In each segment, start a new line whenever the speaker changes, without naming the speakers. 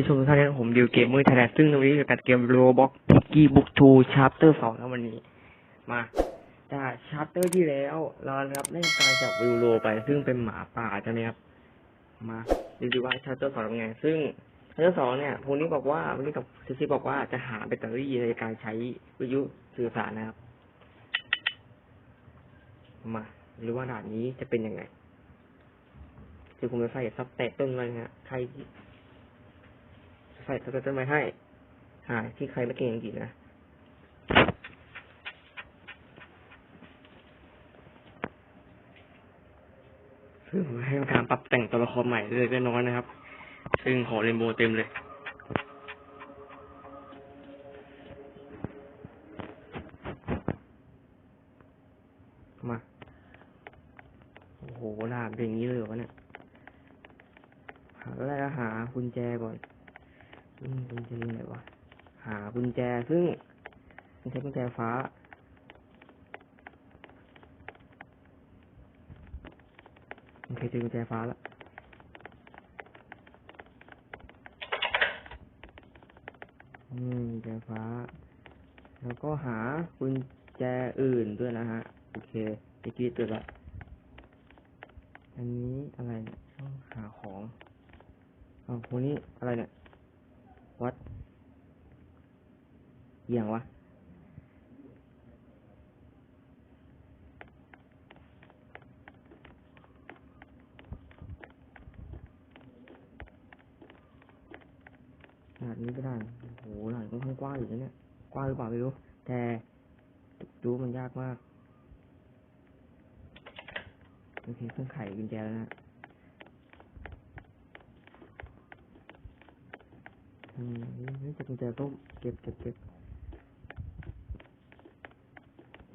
ดีทุกท่านนะผมดิวเกมเมอร์ไทยแลนด์ซึ่งวันนี้อยู่กับเกมโรบ็อกพิกกี้บุ๊กทูชาร์เตอร์สองนะวันนี้ มาจากชาร์เตอร์ที่แล้วเรานะครับได้การจับวิวโรไป ซึ่งเป็นหมาป่าใช่ไหมครับ มาดูดีว่าชาร์เตอร์สองเป็นไง ซึ่งชาร์เตอร์สองเนี่ยพวกนี้บอกว่าวันนี้กับซิซี่บอกว่าจะหาแบตเตอรี่ในการใช้วิทยุสื่อสารนะครับ มาหรือว่าด่านนี้จะเป็นยังไงคือผมจะใส่ซับแตะต้นไว้นะฮะใคร ใส่ซับแตะต้นไว้ให้หาที่ใครไม่เก่งจริงๆนะซึ่งผมให้ทำการปรับแต่งตัวละครใหม่เล็กน้อยนะครับ ซึ่งขอเรนโบว์เต็มเลยมา โอ้โหด่านเป็นอย่างนี้เลยเหรอวะเนี่ยหาอะไรก็หากุญแจก่อน กุญแจอยู่ไหนวะ หากุญแจซึ่งไม่ใช่กุญแจฟ้า โอเคเจอกุญแจฟ้าแล้วอืมกุญแจฟ้า แล้วก็หากุญแจอื่นด้วยนะฮะ โอเคตะกี้ตื่นละ อันนี้อะไรเนี่ยต้องหาของอ๋อพวกนี้อะไรเนี่ย วัดเอียงวะขนาดนี้ก็ได้ โอ้โหหลังค่อนข้างกว้างอยู่นะเนี่ย กว้างหรือเปล่าไม่รู้ แต่ดูมันยากมาก โอเคเครื่งไขกุญแจแล้วนะ อืมนี่จะกุญแจส้มเก็บเก็บเก็บ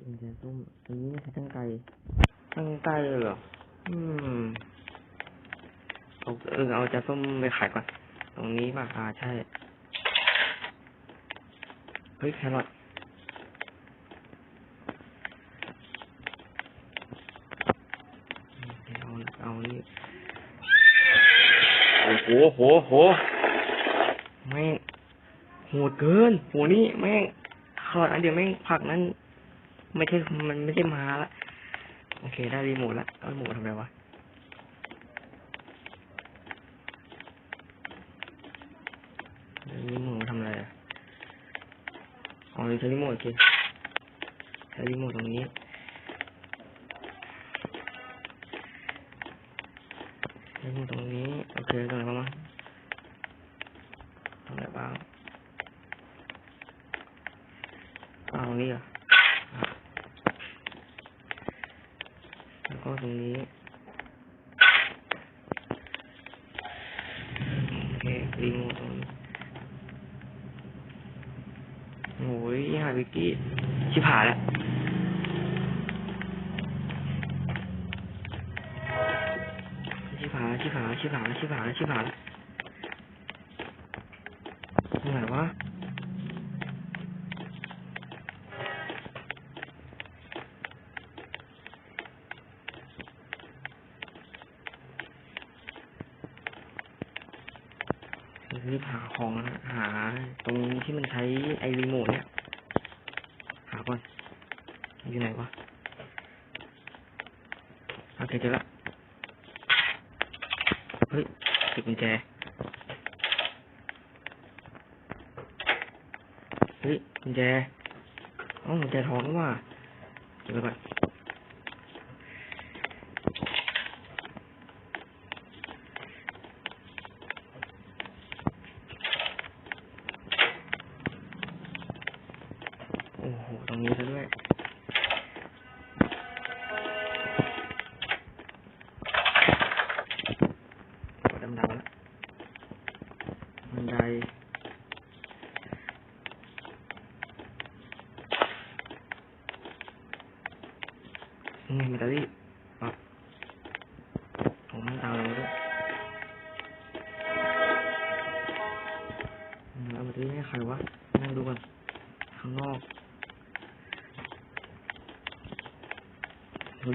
กุญแจส้มอันนี้ไม่ใช่ตั้งไกลตั้งไกลเลยเหรอ อืมเอาเออเอาจะส้มไปขายก่อน ตรงนี้ป่ะอ่าใช่ เฮ้ยแครอทเอาเอานี่โอ้โหโหโห แม่งโหดเกินโหนี่แม่งคอทอันเดียวแม่งผักนั้น ไม่ใช่มันไม่ใช่มาละโอเคได้รีโมทละเอารีโมททำไมวะรีโมททำอะไรอ๋อใช้รีโมทโอเคใช้รีโมทตรงนี้ ใช้รีโมทตรงนี้ โอเคตรงไหนบ้างมั้งตรงไหนบ้างอ้าวตรงนี้เหรอะ แล้วก็ตรงนี้โอเครีโมทตรงนี้โอ้ยหาวิกกี้ชิบหายแล้วชิบหายแล้วชิบหายแล้วชิบหายแล้วชิบหายแล้วชิบหายแล้วตรงไหนวะ รีบหาของนะหาตรงที่มันใช้ไอรีโมทเนี่ยหาก่อนอยู่ไหนวะโอเคเจอละเฮ้ยติดกุญแจเฮ้ยกุญแจอ๋อกุญแจทองว่าเก็บไว้ก่อนโอ้โห ตรงนี้ซะด้วย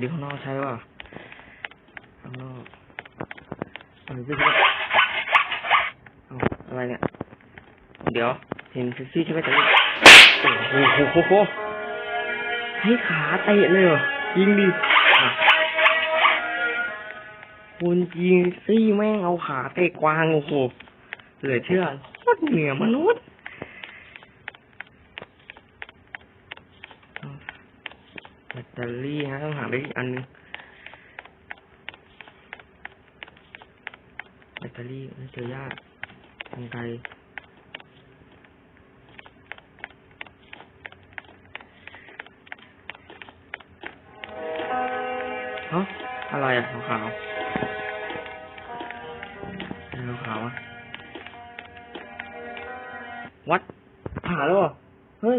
ดูดิข้างนอกใช่ป่ะข้างนอกอาไปซื้อะไรเนี่ย เดี๋ยว เห็นซ็กซี่ใช่ไหมแต่นี่โอ้โหโหโหให้ขาเตะเลยเหรอยิงดิคุณยิงซี่แม่งเอาขาเตะกวางโอ้โหเหลือเชื่อโคตรเหนือมนุษย์ แบตเตอรี่ฮะต้องหาไปอีกอันนึงแบตเตอรี่เจอยากทางไกลเฮ้อะไรอะขาวขาวๆอะไรขาวอะวัดผ่าแล้วเหรอ เฮ้ย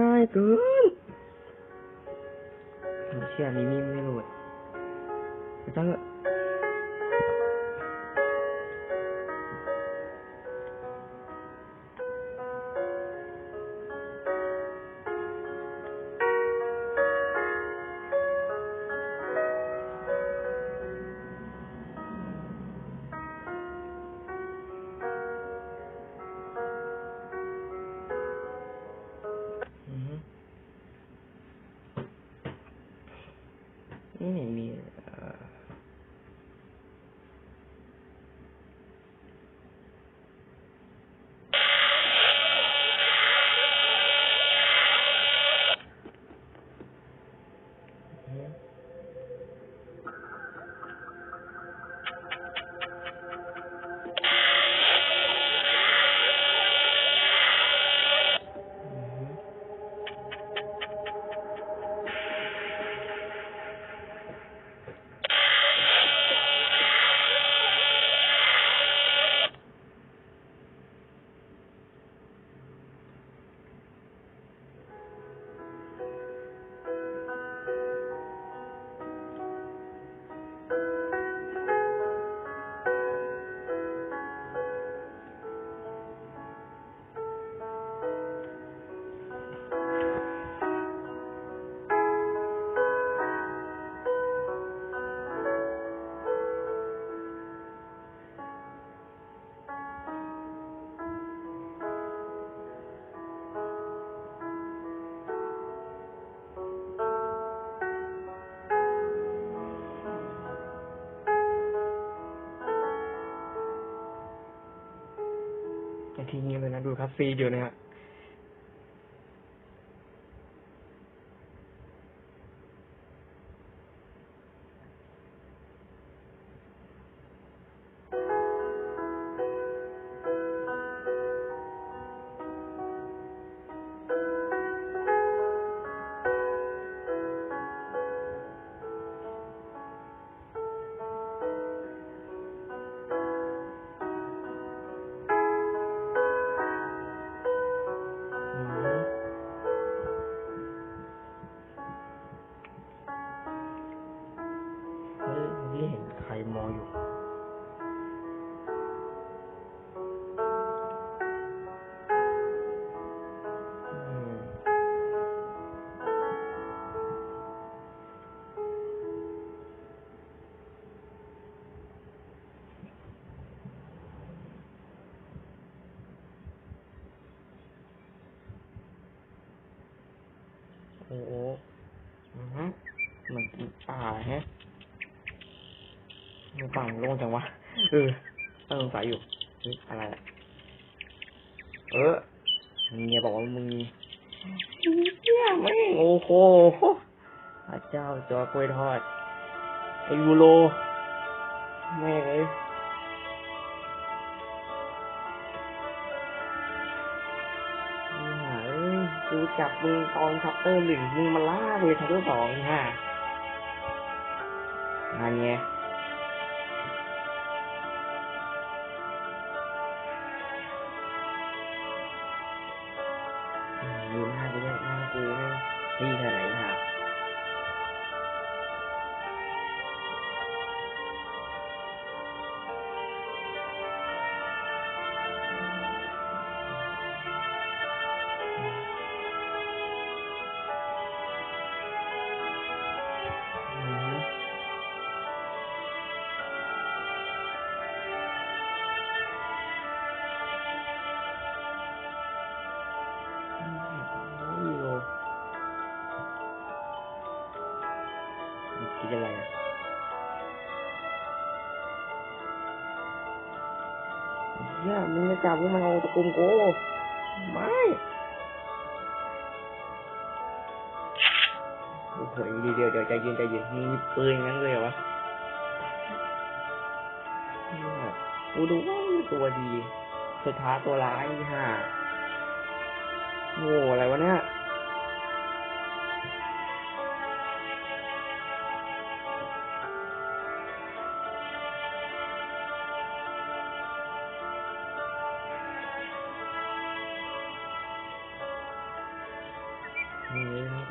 ง่ายเกิน ไม่เชื่อนี่มีไไอ้ทีนี้เลยนะดูครับฟรีอยู่นะฮะ แฮะมันป่ามันโล่งจังวะ เออต้องสงสัยอยู่อะไรอะเออเมียบอกว่ามึงเฮียแม่งโอ้โหพระเจ้าจอกล้วยทอดไอยูโรแม่เอ้ยนี่หาเอ้ยกูจับมึงตอนชัปเตอร์หนึ่งมึงมาล่าเลยชัปเตอร์สองฮะ งา ยังไงเนี่ยมึงจะจับพวมันเอาตะกุมกูไม่เฮ้ยเดี๋ยวเดี๋ยวใจเย็นใจเย็นมีปืนงั้นเลยเหรอวะกูดูว่าตัวดี สุดท้าตัวร้ายฮะโง่อะไรวะเนี่ย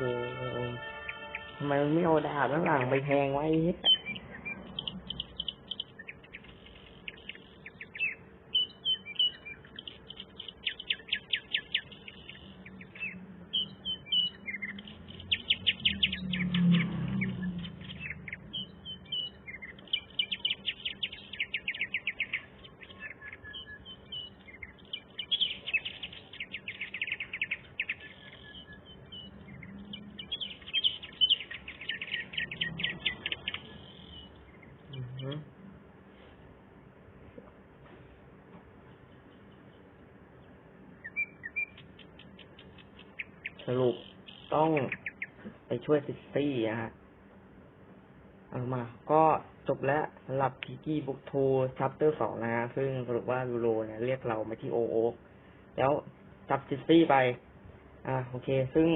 ฮ้ยโอ้โหทำไมมันไม่เอาดาบข้างหลังไปแทงไว้เหี้ยอือฮึสรุป ต้องไปช่วยซิสตี้นะฮะเอามา ก็จบแล้วสำหรับพีกี้บุ๊กทูชัปเตอร์สองนะฮะซึ่งสรุปว่ายูโรเนี่ยเรียกเรามาที่โอโอแล้วจับซิสตี้ไป อ่า โอเค ซึ่ง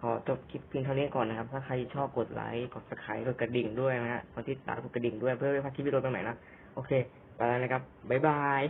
ขอจบคลิปเพียงเท่านี้ก่อนนะครับ ถ้าใครชอบกดไลค์ กดสไครต์กดกระดิ่งด้วยนะฮะกดติดตามกดกระดิ่งด้วยเพื่อไม่พลาดคลิปวิดีโอใหม่ๆนะ โอเค ไปแล้วนะครับ บ๊ายบาย